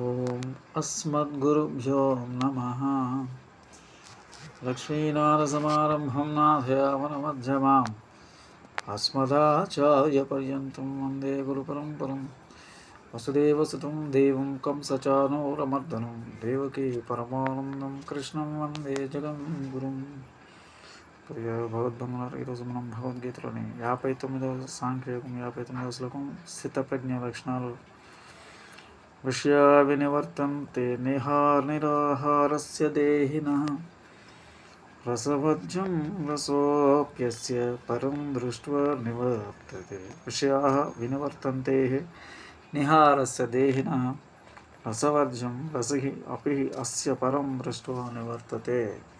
ఓం అస్మద్గురుభ్యో నమ. లక్ష్మీనారసమారంభం నాథయామనమధ్యమాం అస్మదాచార్యపర్యంతం వందే గురుపరంపరం. వసుదేవసుతం దేవం కంసచానోరమర్దనం. దేవకీ పరమానందం కృష్ణం వందే జగం గురుం ప్రియ భగవద్బంధులారు ఈరోజు మనం భగవద్గీతలోని యాభై తొమ్మిదవ సాంఖ్యయోగం యాభై తొమ్మిదవ శ్లోకం స్థితప్రజ్ఞ లక్షణాలు विषया विनिवर्तन्ते निहारनिराहारस्य देहिनः। रसभज्यं रसोऽप्यस्य परं दृष्ट्वा निवर्तते। विषयाः विनिवर्तन्तेः निहारस्य देहिनः। रसवर्ज्यं रसिः अपि अस्य परं दृष्ट्वा निवर्तते।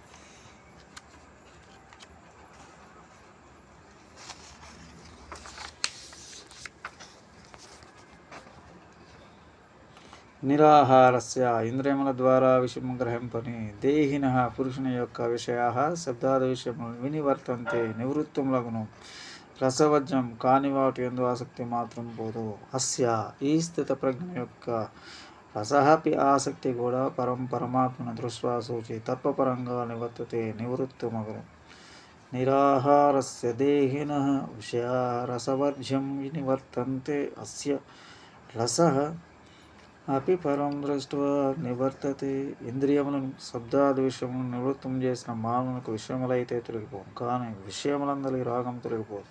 నిరాహారస్య ఇంద్రియముల ద్వారా విషయము గ్రహింపని దేహిన పురుషుని యొక్క విషయా శబ్దాది విషయములు వినివర్తంతే నివృత్తులగును రసవజ్యం కాని వాటి ఎందు ఆసక్తి మాత్రం పోదు. అస్య ఈ స్థిత ప్రజ్ఞ యొక్క రసహపి ఆసక్తి కూడా పరం పరమాత్మను దృష్ట్వా సూచి తత్వపరంగా నివర్తతే నివృత్తుమగును. నిరాహారస్య దేహిన విషయా రసవర్జ్యం వినివర్తంతే అస్య రస అపి పరం దృష్ట్వా నివర్తతే. ఇంద్రియములను శబ్దాది విషయములను నివృత్తం చేసిన మానవులకు విషయములైతే తొలగిపోవు. కానీ విషయములందరి రాగం తొలగిపోదు.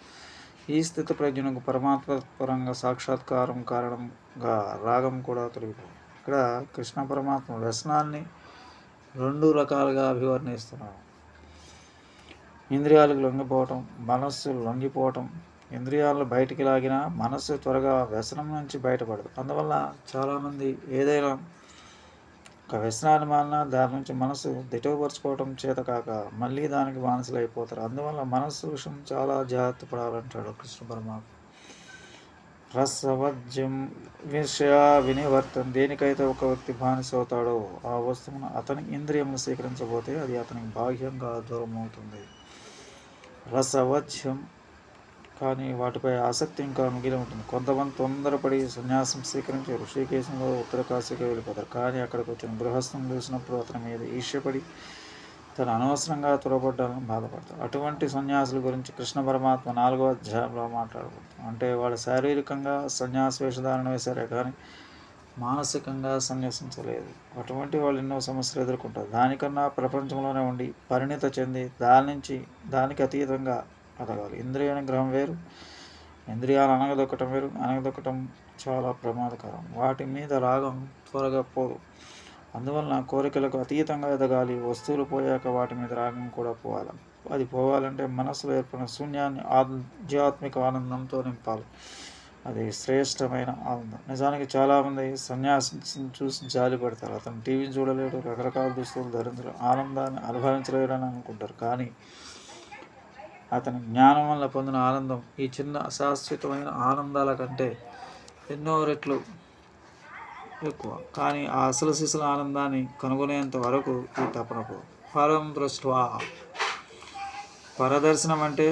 ఈ స్థితి ప్రజ్ఞకు పరమాత్మ పరంగా సాక్షాత్కారం కారణంగా రాగం కూడా తొలగిపోదు. ఇక్కడ కృష్ణ పరమాత్మ వ్యసనాన్ని రెండు రకాలుగా అభివర్ణిస్తున్నాడు. ఇంద్రియాలకు లొంగిపోవటం మనస్సు లొంగిపోవటం ఇంద్రియాలను బయటికి లాగినా మనస్సు త్వరగా వ్యసనం నుంచి బయటపడదు. అందువల్ల చాలామంది ఏదైనా ఒక వ్యసనాన్ని మారినా దాని నుంచి మనసు దిటవపరుచుకోవటం చేత కాక మళ్ళీ దానికి బానిసలు అయిపోతారు అందువల్ల మనస్సు విషయం చాలా జాగ్రత్త పడాలంటాడు కృష్ణ పరమాత్మ. రసవజ్యం విషయ వినివర్తం. దేనికైతే ఒక వ్యక్తి బానిస అవుతాడో ఆ వస్తువును అతని ఇంద్రియము స్వీకరించబోతే అది అతనికి బాహ్యంగా దూరం అవుతుంది రసవజ్యం కానీ వాటిపై ఆసక్తి ఇంకా మిగిలి ఉంటుంది. కొంతమంది తొందరపడి సన్యాసం స్వీకరించి ఋషికేశంలో ఉత్తర కాశీకి వెళ్ళిపోతారు. కానీ అక్కడికి వచ్చిన గృహస్థం చూసినప్పుడు అతని మీద ఈర్ష్యపడి తను అనవసరంగా త్వరపడ్డాలని బాధపడతారు అటువంటి సన్యాసుల గురించి కృష్ణ పరమాత్మ నాలుగో అధ్యాయంలో మాట్లాడబోతుంది. అంటే వాళ్ళు శారీరకంగా సన్యాస వేషధారణ వేశారే కానీ మానసికంగా సన్యాసించలేదు. అటువంటి వాళ్ళు ఎన్నో సమస్యలు ఎదుర్కొంటారు. దానికన్నా ప్రపంచంలోనే ఉండి పరిణిత చెంది దాని నుంచి దానికి అతీతంగా అదగాలి ఇంద్రియ నిగ్రహం వేరు ఇంద్రియాలు అనగదొక్కటం వేరు. అనగదొక్కటం చాలా ప్రమాదకరం. వాటి మీద రాగం త్వరగా పోదు. అందువలన కోరికలకు అతీతంగా ఎదగాలి. వస్తువులు పోయాక వాటి మీద రాగం కూడా పోవాలి. అది పోవాలంటే మనసులో ఏర్పడిన శూన్యాన్ని ఆధ్యాత్మిక ఆనందంతో నింపాలి. అది శ్రేష్టమైన ఆనందం. నిజానికి చాలామంది సన్యాసిని చూసి జాలి పడతారు. అతను టీవీని చూడలేడు. రకరకాల దుస్తులు ధరించలేడు. ఆనందాన్ని అనుభవించలేడని అనుకుంటారు. కానీ అతని జ్ఞానం వల్ల పొందిన ఆనందం ఈ చిన్న అశాశ్వతమైన ఆనందాల కంటే ఎన్నో రెట్లు ఎక్కువ. కానీ ఆ అసలు శిశుల ఆనందాన్ని కనుగొనేంత వరకు ఈ తపనకు పరం దృష్వా పరదర్శనం అంటే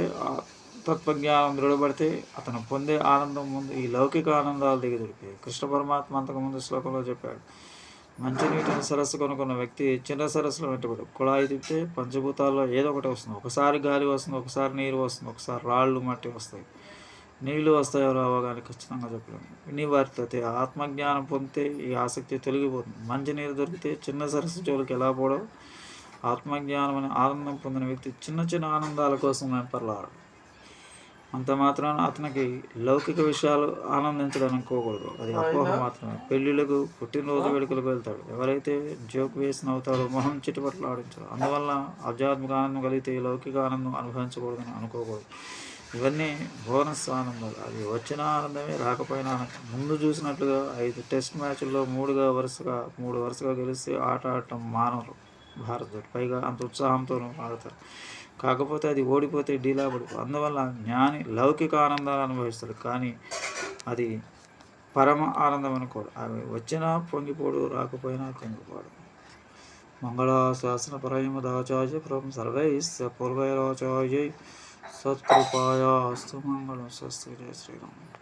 తత్వజ్ఞానం దృఢపడితే అతను పొందే ఆనందం ముందు ఈ లౌకిక ఆనందాలు దిగి కృష్ణ పరమాత్మ అంతకుముందు శ్లోకంలో చెప్పాడు మంచినీటిని సరస్సు కొనుక్కున్న వ్యక్తి చిన్న సరస్సులో పెట్టబడు. కుళాయి తిప్పితే పంచభూతాల్లో ఏదో ఒకటి వస్తుంది. ఒకసారి గాలి వస్తుంది ఒకసారి నీరు వస్తుంది ఒకసారి రాళ్ళు మట్టి వస్తాయి. నీళ్ళు వస్తాయో రావో కానీ ఖచ్చితంగా చెప్పలేము. నివర్తతే ఆత్మజ్ఞానం పొందితే ఈ ఆసక్తి తొలగిపోతుంది. మంచి నీరు దొరికితే చిన్న సరస్సు జోలికి ఎలా పోవడం? ఆత్మజ్ఞానం అనే ఆనందం పొందిన వ్యక్తి చిన్న చిన్న ఆనందాల కోసం వెంపర్లాడు అంత మాత్రాన అతనికి లౌకిక విషయాలు ఆనందించడం అనుకోకూడదు అది అపోహ మాత్రమే. పెళ్ళిళ్ళకు పుట్టినరోజు వేడుకలకు వెళ్తాడు. ఎవరైతే జోక్ వేసి నవ్వుతాడో మొహం చిట్టుపట్లు ఆడించాడు అందువల్ల ఆధ్యాత్మిక ఆనందం కలిగితే లౌకిక ఆనందం అనుభవించకూడదని అనుకోకూడదు. ఇవన్నీ బోనస్ ఆనందాలు. అది వచ్చిన ఆనందమే రాకపోయినా ఆనందం. ముందు చూసినట్లుగా ఐదు టెస్ట్ మ్యాచ్ల్లో మూడుగా వరుసగా మూడు వరుసగా గెలిస్తే ఆట ఆడటం మానవులు. భారత్ పైగా అంత ఉత్సాహంతోనూ ఆడతారు. కాకపోతే అది ఓడిపోతే డీలా పడిపో అందువల్ల జ్ఞాని లౌకిక ఆనందాలు అనుభవిస్తాడు. కానీ అది పరమ ఆనందం అనుకోడు. అవి వచ్చినా పొంగిపోడు రాకపోయినా పొంగిపోడు మంగళాశాసన పరమదాచార్య ప్రభు సర్వై పూర్వైరాచార్య సత్కృపాయ అస్తు మంగళం. స్వస్తి శ్రీరామ్.